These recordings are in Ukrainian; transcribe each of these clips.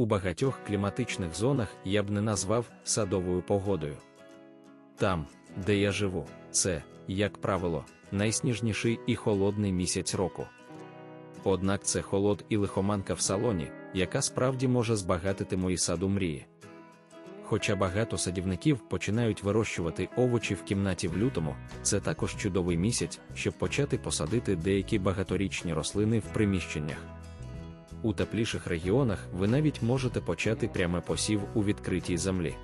у багатьох кліматичних зонах я б не назвав садовою погодою. Там, де я живу, це, як правило, найсніжніший і холодний місяць року. Однак це холод і лихоманка в салоні, яка справді може збагатити мої саду мрії. Хоча багато садівників починають вирощувати овочі в кімнаті в лютому, це також чудовий місяць, щоб почати посадити деякі багаторічні рослини в приміщеннях. У тепліших регіонах ви навіть можете почати пряме посів у відкритій землі.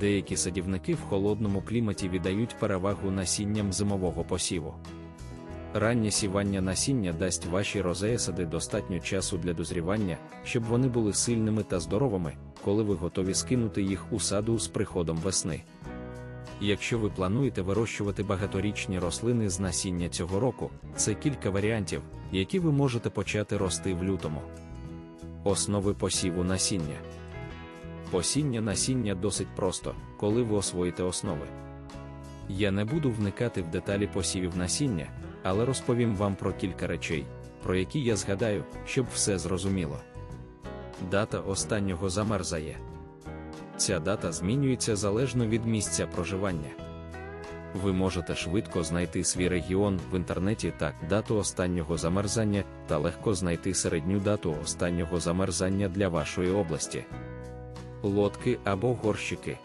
Деякі садівники в холодному кліматі віддають перевагу насінням зимового посіву. Раннє сівання насіння дасть ваші розеясади достатньо часу для дозрівання, щоб вони були сильними та здоровими, коли ви готові скинути їх у саду з приходом весни. Якщо ви плануєте вирощувати багаторічні рослини з насіння цього року, це кілька варіантів, які ви можете почати рости в лютому. Основи посіву насіння. Посіння насіння досить просто, коли ви освоїте основи. Я не буду вникати в деталі посівів насіння, але розповім вам про кілька речей, про які я згадаю, щоб все зрозуміло. Дата останнього замерзає. Ця дата змінюється залежно від місця проживання. Ви можете швидко знайти свій регіон в інтернеті та дату останнього замерзання та легко знайти середню дату останнього замерзання для вашої області. Лодки або горщики.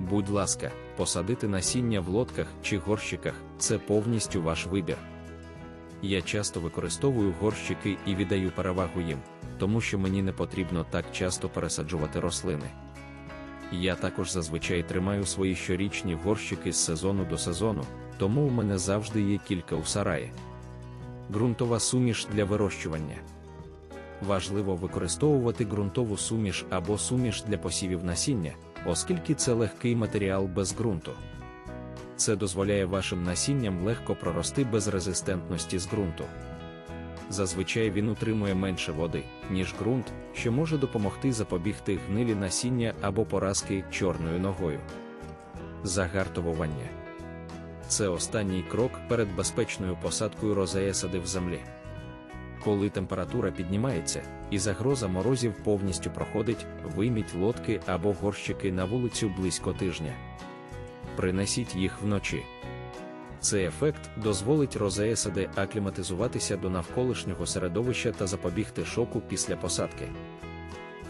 Будь ласка, посадити насіння в лодках чи горщиках це повністю ваш вибір. Я часто використовую горщики і віддаю перевагу їм, тому що мені не потрібно так часто пересаджувати рослини. Я також зазвичай тримаю свої щорічні горщики з сезону до сезону, тому у мене завжди є кілька у сараї. Ґрунтова суміш для вирощування. Важливо використовувати ґрунтову суміш або суміш для посівів насіння, оскільки це легкий матеріал без ґрунту. Це дозволяє вашим насінням легко прорости без резистентності з ґрунту. Зазвичай він утримує менше води, ніж ґрунт, що може допомогти запобігти гнилі насіння або поразки чорною ногою. Загартовування це останній крок перед безпечною посадкою розеясади в землі. Коли температура піднімається і загроза морозів повністю проходить, вийміть лодки або горщики на вулицю близько тижня. Принесіть їх вночі. Цей ефект дозволить розеясади акліматизуватися до навколишнього середовища та запобігти шоку після посадки.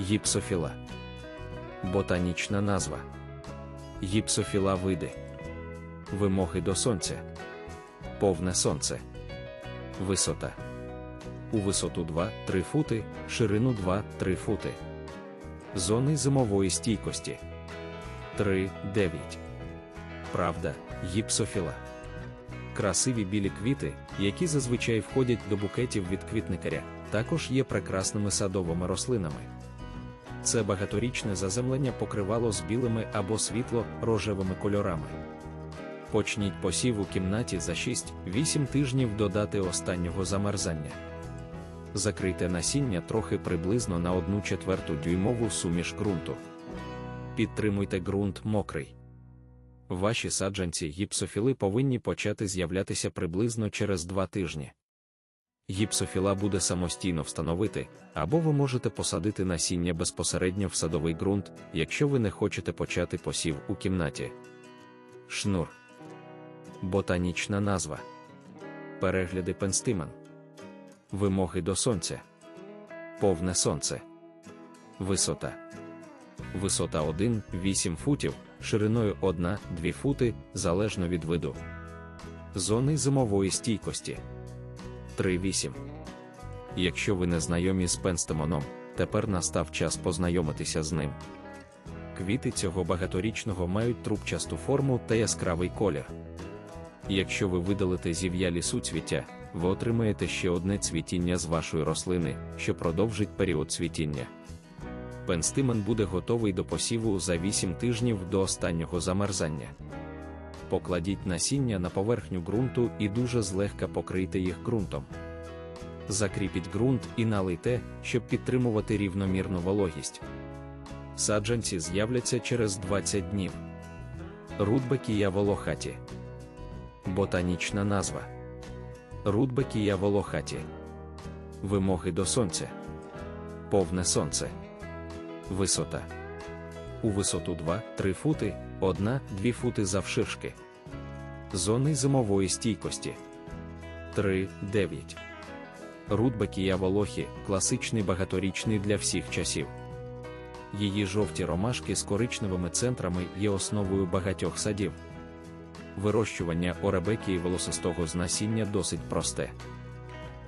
Гіпсофіла. Ботанічна назва. Гіпсофіла види. Вимоги до сонця. Повне сонце. Висота. У висоту 2-3 фути, ширину 2-3 фути. Зони зимової стійкості 3-9. Правда, гіпсофіла. Красиві білі квіти, які зазвичай входять до букетів від квітникаря, також є прекрасними садовими рослинами. Це багаторічне заземлення покривало з білими або світло-рожевими кольорами. Почніть посів у кімнаті за 6-8 тижнів до дати останнього замерзання. Закрийте насіння трохи приблизно на 1 четверту дюймову суміш ґрунту. Підтримуйте ґрунт мокрий. Ваші саджанці гіпсофіли повинні почати з'являтися приблизно через 2 тижні. Гіпсофіла буде самостійно встановити, або ви можете посадити насіння безпосередньо в садовий ґрунт, якщо ви не хочете почати посів у кімнаті. Шнур. Ботанічна назва. Перегляди пенстимен. Вимоги до сонця. Повне сонце. Висота. Висота 1-8 футів, шириною 1-2 фути, залежно від виду. Зони зимової стійкості 3-8. Якщо ви не знайомі з пенстемоном, тепер настав час познайомитися з ним. Квіти цього багаторічного мають трубчасту форму та яскравий колір. Якщо ви видалите зів'ялі суцвіття, ви отримаєте ще одне цвітіння з вашої рослини, що продовжить період цвітіння. Пенстимен буде готовий до посіву за 8 тижнів до останнього замерзання. Покладіть насіння на поверхню ґрунту і дуже злегка покрийте їх ґрунтом. Закріпіть ґрунт і налийте, щоб підтримувати рівномірну вологість. Саджанці з'являться через 20 днів. Рудбекія волохаті. Ботанічна назва. Рудбекія волохаті. Вимоги до сонця. повне сонце. Висота. У висоту 2-3 фути, 1-2 фути завширшки. Зони зимової стійкості 3-9. Рудбекія волохі класичний багаторічний для всіх часів. Її жовті ромашки з коричневими центрами є основою багатьох садів. Вирощування оребекії волосистого з насіння досить просте.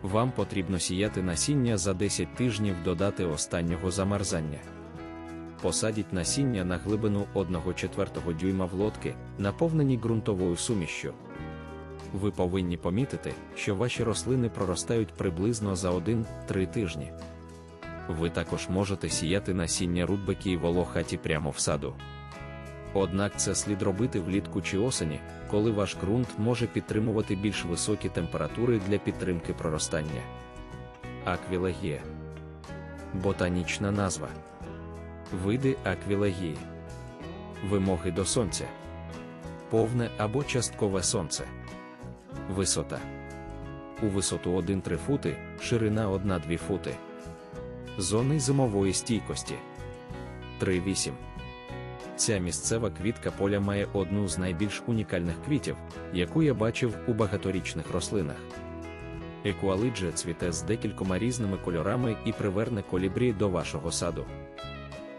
Вам потрібно сіяти насіння за 10 тижнів додати останнього замерзання. Посадіть насіння на глибину 1,4 дюйма в лодки, наповнені ґрунтовою сумішшю. Ви повинні помітити, що ваші рослини проростають приблизно за 1-3 тижні. Ви також можете сіяти насіння рудбекі і волохаті прямо в саду. Однак це слід робити влітку чи осені, коли ваш ґрунт може підтримувати більш високі температури для підтримки проростання. Аквілегія ботанічна назва. Види аквілегії. Вимоги до сонця. Повне або часткове сонце. Висота. У висоту 1-3 фути, ширина 1-2 фути. Зони зимової стійкості 3-8. Ця місцева квітка поля має одну з найбільш унікальних квітів, яку я бачив у багаторічних рослинах. Екуалиджа цвіте з декількома різними кольорами і приверне колібрі до вашого саду.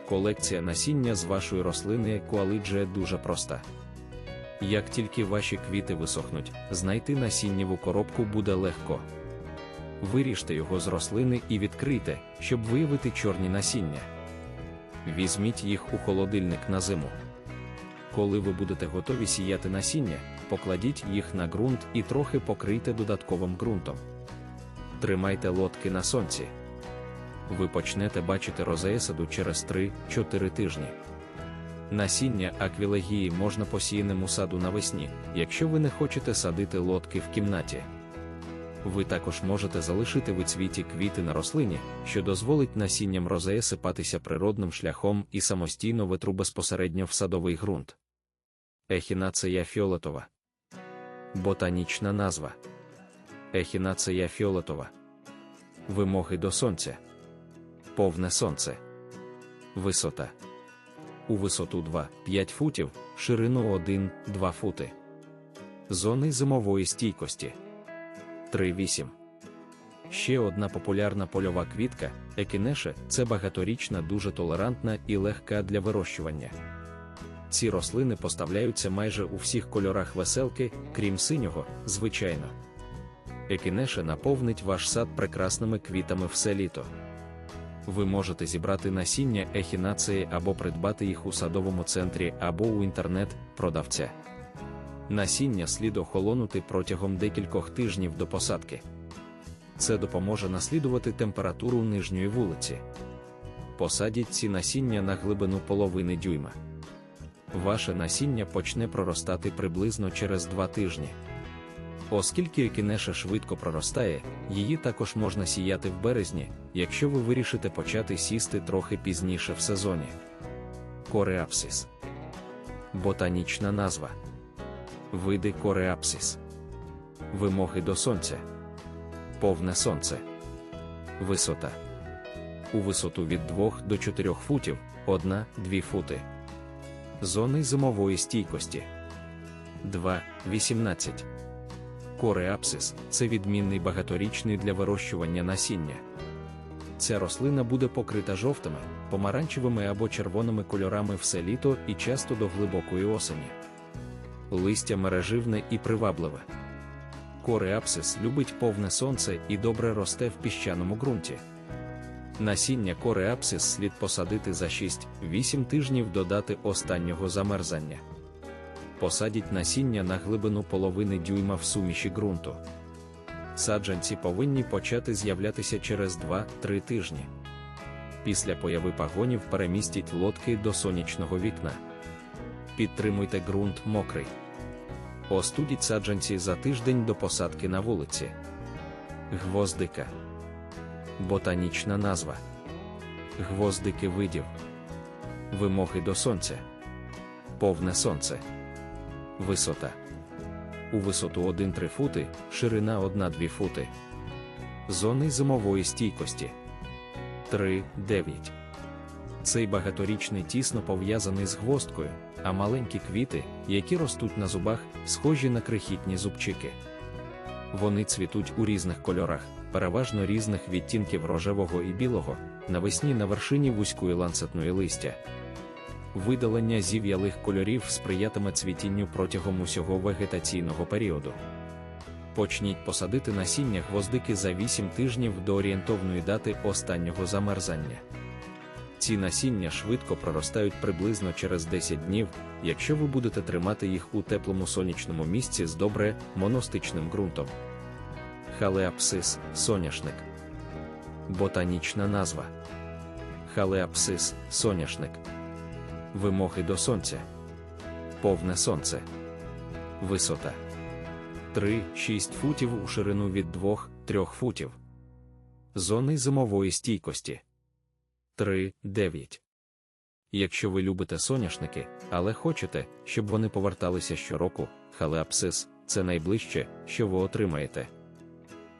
Колекція насіння з вашої рослини екуалиджа дуже проста. Як тільки ваші квіти висохнуть, знайти насіннєву коробку буде легко. Виріжте його з рослини і відкрийте, щоб виявити чорні насіння. Візьміть їх у холодильник на зиму. Коли ви будете готові сіяти насіння, покладіть їх на ґрунт і трохи покрийте додатковим ґрунтом. Тримайте лодки на сонці. Ви почнете бачити розеясаду через 3-4 тижні. Насіння аквілегії можна посіяним у саду навесні, якщо ви не хочете садити лодки в кімнаті. Ви також можете залишити вицвіті квіти на рослині, що дозволить насінням розея сипатися природним шляхом і самостійно витру безпосередньо в садовий ґрунт. Ехінацея фіолетова. Ботанічна назва. Ехінацея фіолетова. Вимоги до сонця. Повне сонце. Висота. У висоту 2-5 футів, ширину 1-2 фути. Зони зимової стійкості. 3-8. Ще одна популярна польова квітка, екінеше це багаторічна, дуже толерантна і легка для вирощування. Ці рослини поставляються майже у всіх кольорах веселки, крім синього, звичайно. Екінеше наповнить ваш сад прекрасними квітами все літо. Ви можете зібрати насіння ехінації або придбати їх у садовому центрі або у інтернет-продавця. Насіння слід охолонути протягом декількох тижнів до посадки. Це допоможе наслідувати температуру нижньої вулиці. Посадіть ці насіння на глибину половини дюйма. Ваше насіння почне проростати приблизно через 2 тижні. Оскільки екінеша швидко проростає, її також можна сіяти в березні, якщо ви вирішите почати сісти трохи пізніше в сезоні. Кореапсис. Ботанічна назва. Види кореапсис. Вимоги до сонця. Повне сонце. Висота. У висоту від 2 до 4 футів 1-2 фути. Зони зимової стійкості 2-18. Кореапсис це відмінний багаторічний для вирощування насіння. Ця рослина буде покрита жовтими, помаранчевими або червоними кольорами все літо і часто до глибокої осені. Листя мереживне і привабливе. Кореапсис любить повне сонце і добре росте в піщаному ґрунті. Насіння кореапсис слід посадити за 6-8 тижнів додати останнього замерзання. Посадіть насіння на глибину половини дюйма в суміші ґрунту. Саджанці повинні почати з'являтися через 2-3 тижні. Після появи пагонів перемістіть лодки до сонячного вікна. Підтримуйте ґрунт мокрий. Остудіть саджанці за тиждень до посадки на вулиці. Гвоздика. Ботанічна назва. Гвоздики видів. Вимоги до сонця. Повне сонце. Висота. У висоту 1-3 фути, ширина 1-2 фути. Зони зимової стійкості 3, 9. Цей багаторічний тісно пов'язаний з гвоздкою, а маленькі квіти, які ростуть на зубах, схожі на крихітні зубчики. Вони цвітуть у різних кольорах, переважно різних відтінків рожевого і білого, навесні на вершині вузької ланцетної листя. Видалення зів'ялих кольорів сприятиме цвітінню протягом усього вегетаційного періоду. Почніть посадити насіння гвоздики за 8 тижнів до орієнтовної дати останнього замерзання. Ці насіння швидко проростають приблизно через 10 днів, якщо ви будете тримати їх у теплому сонячному місці з добре моностичним ґрунтом. Халеапсис соняшник. Ботанічна назва. Халеапсис соняшник. Вимоги до сонця. Повне сонце. Висота 3-6 футів у ширину від 2-3 футів. Зони зимової стійкості 3-9. Якщо ви любите соняшники, але хочете, щоб вони поверталися щороку, халеапсис це найближче, що ви отримаєте.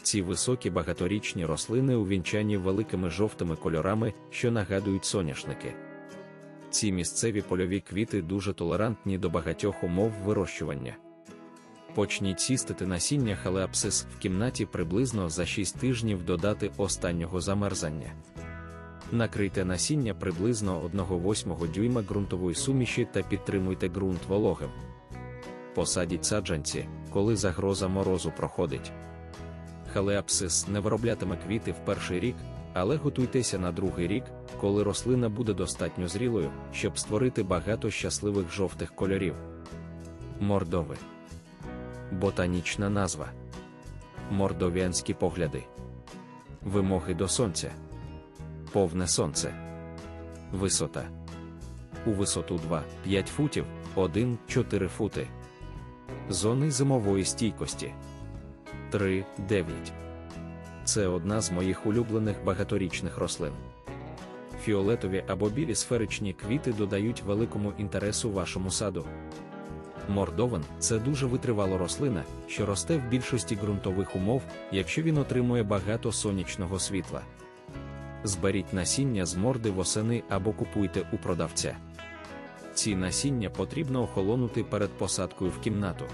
Ці високі багаторічні рослини увінчані великими жовтими кольорами, що нагадують соняшники. Ці місцеві польові квіти дуже толерантні до багатьох умов вирощування. Почніть сістити насіння халеапсис в кімнаті приблизно за 6 тижнів до дати останнього замерзання. Накрийте насіння приблизно 1,8 дюйма ґрунтової суміші та підтримуйте ґрунт вологим. Посадіть саджанці, коли загроза морозу проходить. Халеапсис не вироблятиме квіти в перший рік, але готуйтеся на другий рік, коли рослина буде достатньо зрілою, щоб створити багато щасливих жовтих кольорів. Мордови. Ботанічна назва. Мордовіанські погляди. Вимоги до сонця. Повне сонце. Висота. У висоту 2-5 футів 1-4 фути. Зони зимової стійкості 3-9. Це одна з моїх улюблених багаторічних рослин. Фіолетові або білі сферичні квіти додають великому інтересу вашому саду. Мордован це дуже витривала рослина, що росте в більшості ґрунтових умов, якщо він отримує багато сонячного світла. Зберіть насіння з морди восени або купуйте у продавця. Ці насіння потрібно охолонути перед посадкою в кімнату.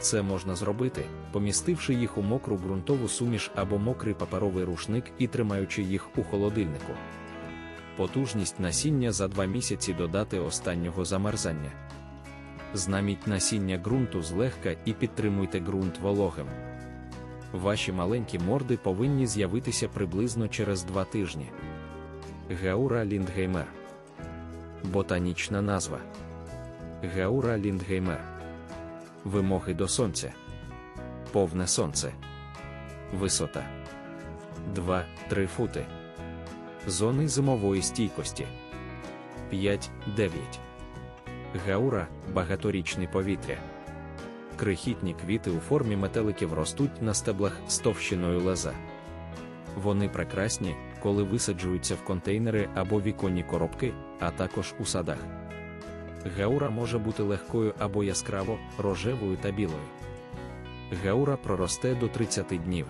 Це можна зробити, помістивши їх у мокру ґрунтову суміш або мокрий паперовий рушник і тримаючи їх у холодильнику. Потужність насіння за два місяці додати останнього замерзання. Знаміть насіння ґрунту злегка і підтримуйте ґрунт вологим. Ваші маленькі морди повинні з'явитися приблизно через два тижні. Гаура Ліндгеймер. Ботанічна назва. Гаура Ліндгеймер. Вимоги до сонця. Повне сонце. Висота 2-3 фути. Зони зимової стійкості 5-9. Гаура багаторічне повітря. Крихітні квіти у формі метеликів ростуть на стеблах з товщиною леза. Вони прекрасні, коли висаджуються в контейнери або віконні коробки, а також у садах. Гаура може бути легкою або яскраво, рожевою та білою. Гаура проросте до 30 днів.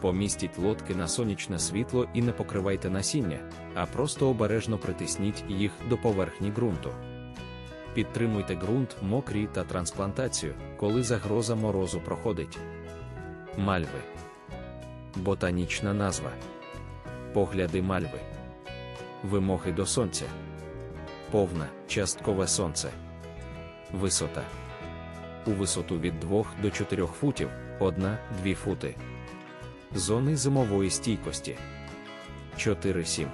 Помістіть лотки на сонячне світло і не покривайте насіння, а просто обережно притисніть їх до поверхні ґрунту. Підтримуйте ґрунт мокрій та трансплантацію, коли загроза морозу проходить. Мальви. Ботанічна назва. Погляди мальви. Вимоги до сонця. Повна, часткове сонце. Висота. У висоту від 2 до 4 футів 1-2 фути. Зони зимової стійкості 4-7.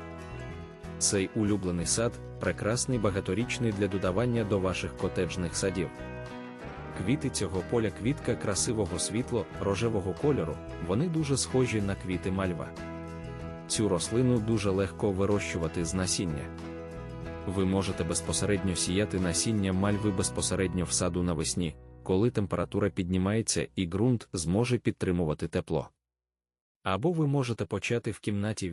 Цей улюблений сад прекрасний багаторічний для додавання до ваших котеджних садів. Квіти цього поля квітка красивого світло рожевого кольору, вони дуже схожі на квіти мальва. Цю рослину дуже легко вирощувати з насіння. Ви можете безпосередньо сіяти насіння мальви безпосередньо в саду навесні, коли температура піднімається і ґрунт зможе підтримувати тепло. Або ви можете почати в кімнаті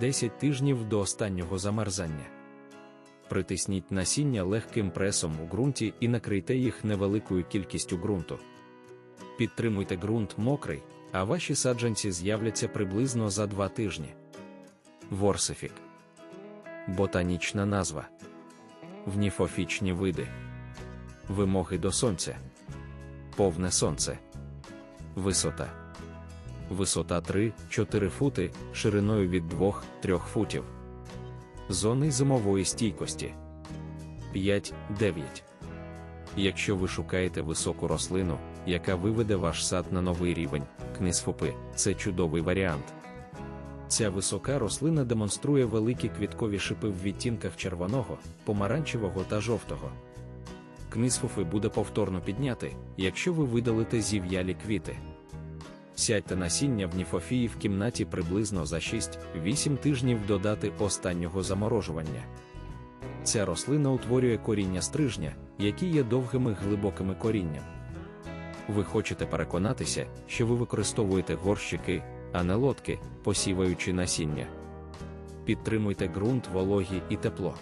8-10 тижнів до останнього замерзання. Притисніть насіння легким пресом у ґрунті і накрийте їх невеликою кількістю ґрунту. Підтримуйте ґрунт мокрий, а ваші саджанці з'являться приблизно за 2 тижні. Ворсифік. Ботанічна назва. Вніфофічні види. Вимоги до сонця. Повне сонце. Висота. Висота 3-4 фути, шириною від 2-3 футів. Зони зимової стійкості 5-9. Якщо ви шукаєте високу рослину, яка виведе ваш сад на новий рівень, книсфопи це чудовий варіант. Ця висока рослина демонструє великі квіткові шипи в відтінках червоного, помаранчевого та жовтого. Книсфофи буде повторно підняти, якщо ви видалите зів'ялі квіти. Сядьте насіння в ніфофії в кімнаті приблизно за 6-8 тижнів додати останнього заморожування. Ця рослина утворює коріння стрижня, які є довгими глибокими корінням. Ви хочете переконатися, що ви використовуєте горщики, а не лодки, посіваючи насіння. Підтримуйте ґрунт, вологі і тепло.